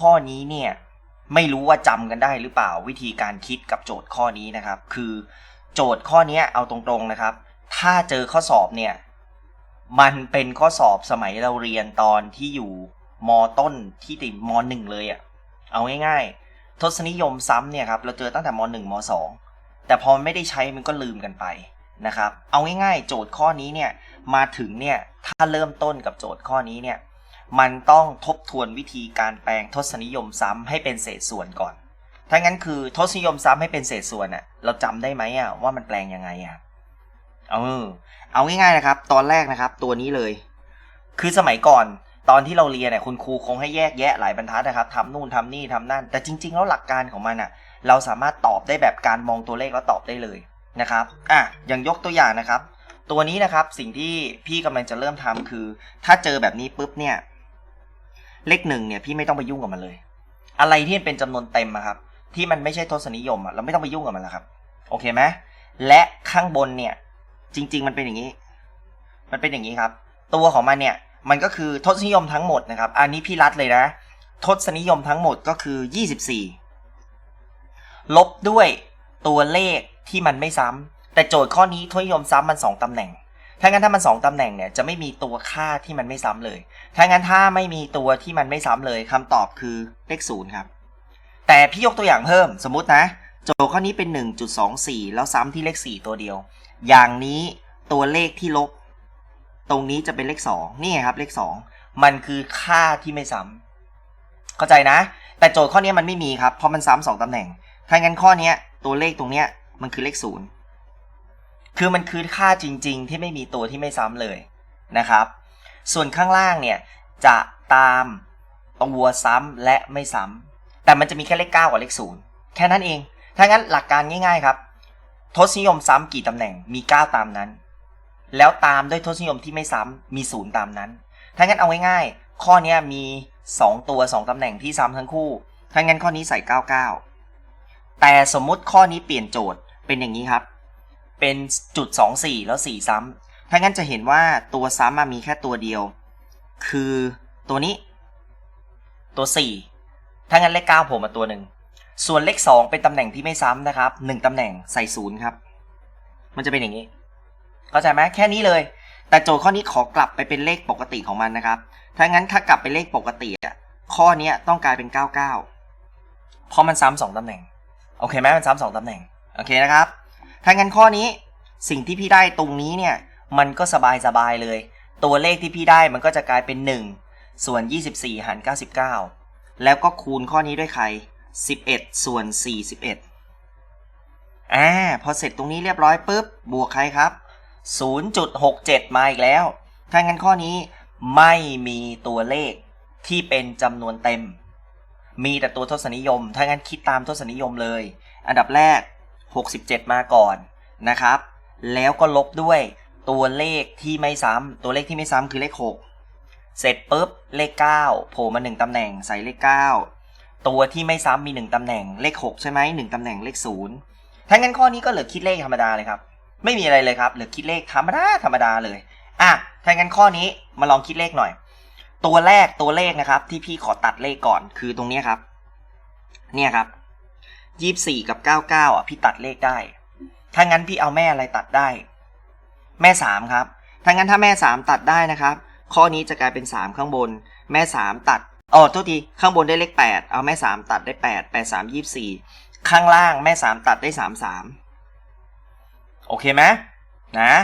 ข้อนี้เนี่ยไม่รู้ว่าจำกันได้หรือเปล่าวิธีการคิดกับโจทย์ข้อนี้นะครับ คือโจทย์ข้อนี้เอาตรงๆนะครับ ถ้าเจอข้อสอบเนี่ยมันเป็นข้อสอบสมัยเราเรียนตอนที่อยู่มต้นที่ติดมหนึ่งเลยอะ่ะเอาง่ายๆ ทศนิยมซ้ำเนี่ยครับเราเจอตั้งแต่มหนึ่งมสองแต่พอไม่ได้ใช้มันก็ลืมกันไปนะครับ เอาง่ายๆ โจทย์ข้อนี้เนี่ยมาถึงเนี่ยถ้าเริ่มต้นกับโจทย์ข้อนี้เนี่ย มันต้องทบทวนวิธีการแปลงทศนิยมซ้ำให้เป็นเศษส่วนก่อน ถ้างั้นคือทศนิยมซ้ำให้เป็นเศษส่วนอะเราจำได้ไหมอะว่ามันแปลงยังไงอะเออเอาง่ายๆนะครับ ตอนแรกนะครับ ตัวนี้เลย คือสมัยก่อนตอนที่เราเรียนเนี่ยคุณครูคงให้แยกแยะหลายบรรทัดนะครับทำนู่นทำนี่ทำนั่น แต่จริง ๆ แล้วหลักการของมันอะเราสามารถตอบได้แบบการมองตัวเลขแล้วตอบได้เลยนะครับอะอย่างยกตัวอย่างนะครับ ตัวนี้นะครับสิ่งที่พี่กำลังจะเริ่มทำคือ ถ้าเจอแบบนี้ปุ๊บเนี่ย เลขหนึ่งเนี่ยพี่ไม่ต้องไปยุ่งกับมันเลย อะไรที่มันเป็นจำนวนเต็มอะครับ ที่มันไม่ใช่ทศนิยมอะเราไม่ต้องไปยุ่งกับมันแล้วครับ โอเคไหมและข้างบนเนี่ย จริง ๆ มันเป็นอย่างนี้ มันเป็นอย่างนี้ครับ ตัวของมันเนี่ย มันก็คือทศนิยมทั้งหมดนะครับ อันนี้พี่รัดเลยนะ ทศนิยมทั้งหมดก็คือ 24 ลบด้วยตัวเลขที่มันไม่ซ้ำแต่โจทย์ข้อนี้ทศนิยมซ้ำมัน 2ตำแหน่ง ถ้างั้นถ้ามัน 2ตำแหน่งเนี่ยจะไม่มีตัวค่าที่มันไม่ซ้ำเลย ถ้างั้นถ้าไม่มีตัวที่มันไม่ซ้ำเลยคำตอบคือเลขศูนย์ครับ แต่พี่ยกตัวอย่างเพิ่มสมมุตินะ โจทย์ข้อนี้เป็น 1.24 แล้วซ้ำที่เลข 4 ตัวเดียว อย่างนี้ตัวเลขที่ลบ ตรงนี้จะเป็นเลข 2 นี่ไงครับเลข 2 มันคือค่าที่ไม่ซ้ำเข้าใจนะ แต่โจทย์ข้อนี้มันไม่มีครับเพราะมันซ้ำสองตำแหน่งถ้างั้นข้อนี้ตัวเลขตรงเนี้ยมันคือเลขศูนย์ คือมันคือค่าจริง ๆ ที่ไม่มีตัวที่ไม่ซ้ำเลยนะครับ ส่วนข้างล่างเนี่ยจะตามตัวซ้ำและไม่ซ้ำแต่มันจะมีแค่เลข 9 กับเลข 0 แค่นั้นเอง ถ้างั้นหลักการง่ายๆครับ ทศนิยมซ้ำกี่ตำแหน่งมี 9 ตามนั้น แล้วตามด้วยทศนิยมที่ไม่ซ้ำมี 0 ตามนั้น ถ้างั้นเอาง่ายๆ ข้อนี้มี 2 ตัว 2ตำแหน่งที่ซ้ำทั้งคู่ ถ้างั้นข้อนี้ใส่ 99 แต่สมมุติข้อนี้เปลี่ยนโจทย์เป็นอย่างนี้ครับ เป็นจุด24 แล้ว 4 ซ้ำถ้างั้นจะเห็นว่าตัวซ้ำมามีแค่ตัวเดียว คือตัวนี้ ตัว 4 ถ้างั้นเลข 9ผล่มาตัวหนึ่ง ส่วนเลข 2 เป็นตำแหน่งที่ไม่ซ้ำนะครับ 1ตำแหน่งใส่ศูนย์ครับ มันจะเป็นอย่างนี้ เข้าใจไหมแค่นี้เลย แต่โจทย์ข้อนี้ขอกลับไปเป็นเลขปกติของมันนะครับ ถ้างั้นถ้ากลับไปเลขปกติอะข้อนี้ต้องกลายเป็น 99 เพราะมันซ้ำสองตำแหน่ง โอเคไหมมันซ้ำสองตำแหน่ง โอเคนะครับ ถ้างั้นข้อนี้สิ่งที่พี่ได้ตรงนี้เนี่ยมันก็สบายสบายเลย ตัวเลขที่พี่ได้มันก็จะกลายเป็น 1 ส่วน 24 หาร 99 แล้วก็คูณข้อนี้ด้วยใคร 11 ส่วน 41อ่าพอเสร็จตรงนี้เรียบร้อยปุ๊บบวกใครครับ 0.67 มาอีกแล้ว ถ้างั้นข้อนี้ไม่มีตัวเลขที่เป็นจำนวนเต็ม มีแต่ตัวทศนิยม ถ้างั้นคิดตามทศนิยมเลย อันดับแรก 67 มาก่อนนะครับ แล้วก็ลบด้วยตัวเลขที่ไม่ซ้ำตัวเลขที่ไม่ซ้ำคือเลข 6 เสร็จปุ๊บเลข 9 โผล่มา 1ตำแหน่งใส่เลข 9 ตัวที่ไม่ซ้ำมี 1ตำแหน่งเลข 6 ใช่ไหม1ตำแหน่งเลข 0 ถ้างั้นข้อนี้ก็เหลือคิดเลขธรรมดาเลยครับ ไม่มีอะไรเลยครับ เหลือคิดเลขธรรมดาธรรมดาเลยอะถ้างั้นข้อนี้มาลองคิดเลขหน่อย ตัวแรกตัวเลขนะครับ ที่พี่ขอตัดเลขก่อนคือตรงนี้ครับ เนี่ยครับ ยี่สี่กับเก้าเก้าอะพี่ตัดเลขได้ ถ้างั้นพี่เอาแม่อะไรตัดได้ แม่สามครับ ถ้างั้นถ้าแม่สามตัดได้นะครับ ข้อนี้จะกลายเป็นสามข้างบน แม่สามตัดอ๋อโทษทีข้างบนได้เลขแปดเอาแม่สามตัดได้แปดแปดสามยี่สี่ข้างล่างแม่สามตัดได้สามสามโอเคไหมนะ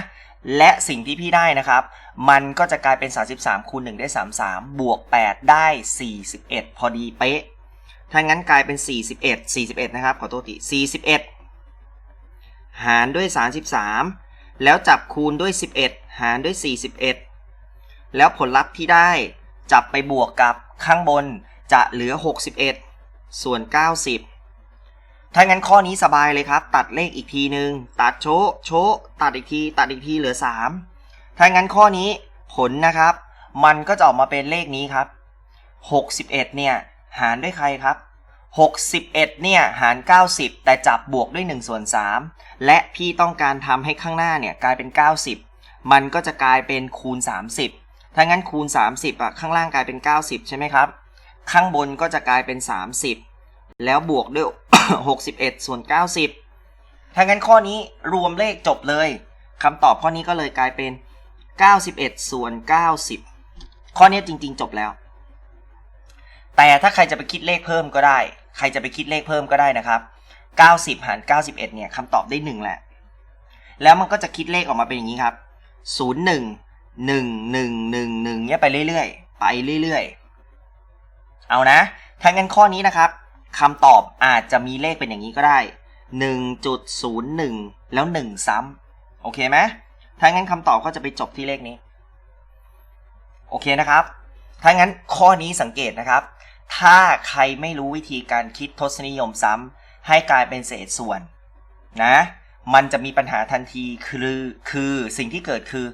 และสิ่งที่พี่ได้นะครับ มันก็จะกลายเป็น 33คูณ1ได้ 33 บวก 8 ได้ 41 พอดีเป๊ะ ถ้างั้นกลายเป็น 41 41 นะครับ ขอโทษที 41 หารด้วย 33 แล้วจับคูณด้วย 11 หารด้วย 41 แล้วผลลัพธ์ที่ได้จับไปบวกกับข้างบนจะเหลือ 61 ส่วน 90 ถ้างั้นข้อนี้สบายเลยครับ ตัดเลขอีกทีหนึ่งตัดโชโชตัดอีกที ตัดอีกทีเหลือ 3 ถ้างั้นข้อนี้ผลนะครับ มันก็จะออกมาเป็นเลขนี้ครับ 61 เนี่ยหารด้วยใครครับ 61 เนี่ยหาร 90 แต่จับบวกด้วย1ส่วน3และพี่ต้องการทำให้ข้างหน้าเนี่ยกลายเป็น 90 มันก็จะกลายเป็นคูณ 30 ถ้างั้นคูณ 30อะข้างล่างกลายเป็น 90 ใช่ไหมครับ ข้างบนก็จะกลายเป็น 30 แล้วบวกด้วย 61 ส่วน 90 ถ้างั้นข้อนี้รวมเลขจบเลยคำตอบข้อนี้ก็เลยกลายเป็น 91 ส่วน 90 ข้อนี้จริง ๆ จบแล้วแต่ถ้าใครจะไปคิดเลขเพิ่มก็ได้ ใครจะไปคิดเลขเพิ่มก็ได้นะครับ 90 หาร 91 เนี่ยคำตอบได้ 1 แหละ แล้วมันก็จะคิดเลขออกมาเป็นอย่างนี้ครับ 01 1 1 1 1เนี่ยไปเรื่อยๆ ไปเรื่อยๆ เอานะถ้างั้นข้อนี้นะครับคำตอบอาจจะมีเลขเป็นอย่างนี้ก็ได้ 1.01 แล้ว 1 ซ้ำโอเคไหมถ้างั้นคำตอบก็จะไปจบที่เลขนี้ โอเคนะครับ ถ้างั้นข้อนี้สังเกตนะครับ ถ้าใครไม่รู้วิธีการคิดทศนิยมซ้ำให้กลายเป็นเศษส่วนนะ มันจะมีปัญหาทันทีคือคือสิ่งที่เกิดคือ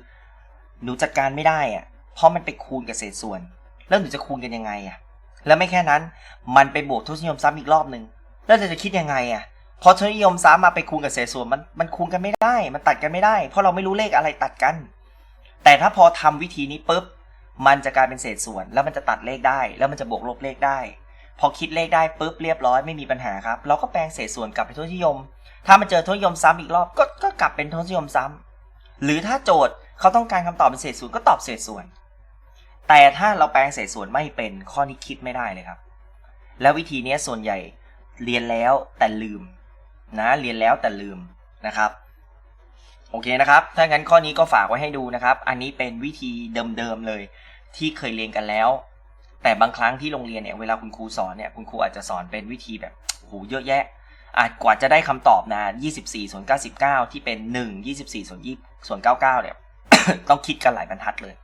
หนูจัดการไม่ได้อะเพราะมันไปคูณกับเศษส่วน แล้วหนูจะคูณกันยังไงอะแล้วไม่แค่นั้น มันไปบวกทศนิยมซ้ำอีกรอบหนึ่งแล้วจะคิดยังไงอะพอทศนิยมซ้ำมาไปคูณกับเศษส่วนมันมันคูณกันไม่ได้ มันตัดกันไม่ได้ เพราะเราไม่รู้เลขอะไรตัดกัน แต่ถ้าพอทำวิธีนี้ปุ๊บ มันจะกลายเป็นเศษส่วน แล้วมันจะตัดเลขได้ แล้วมันจะบวกลบเลขได้ พอคิดเลขได้ปุ๊บเรียบร้อยไม่มีปัญหาครับ เราก็แปลงเศษส่วนกลับไปทศนิยม ถ้ามันเจอทศนิยมซ้ำอีกรอบก็ก็กลับเป็นทศนิยมซ้ำหรือถ้าโจทย์เขาต้องการคำตอบเป็นเศษส่วนก็ตอบเศษส่วน แต่ถ้าเราแปลงเศษส่วนไม่เป็นข้อนี้คิดไม่ได้เลยครับ แล้ววิธีนี้ส่วนใหญ่เรียนแล้วแต่ลืมนะเรียนแล้วแต่ลืมนะครับ โอเคนะครับ ถ้างั้นข้อนี้ก็ฝากไว้ให้ดูนะครับ อันนี้เป็นวิธีเดิมๆเลย ที่เคยเรียนกันแล้ว แต่บางครั้งที่โรงเรียนเนี่ยเวลาคุณครูสอนเนี่ยคุณครูอาจจะสอนเป็นวิธีแบบโหเยอะแยะ อาจกว่าจะได้คำตอบนะ 24ส่วน99 ที่เป็น 1 24ส่วน20ส่วน99 เนี่ย ต้องคิดกันหลายบรรทัดเลย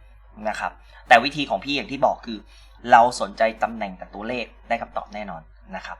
นะครับ แต่วิธีของพี่อย่างที่บอกคือ เราสนใจตำแหน่งกับตัวเลขได้คำตอบแน่นอนนะครับ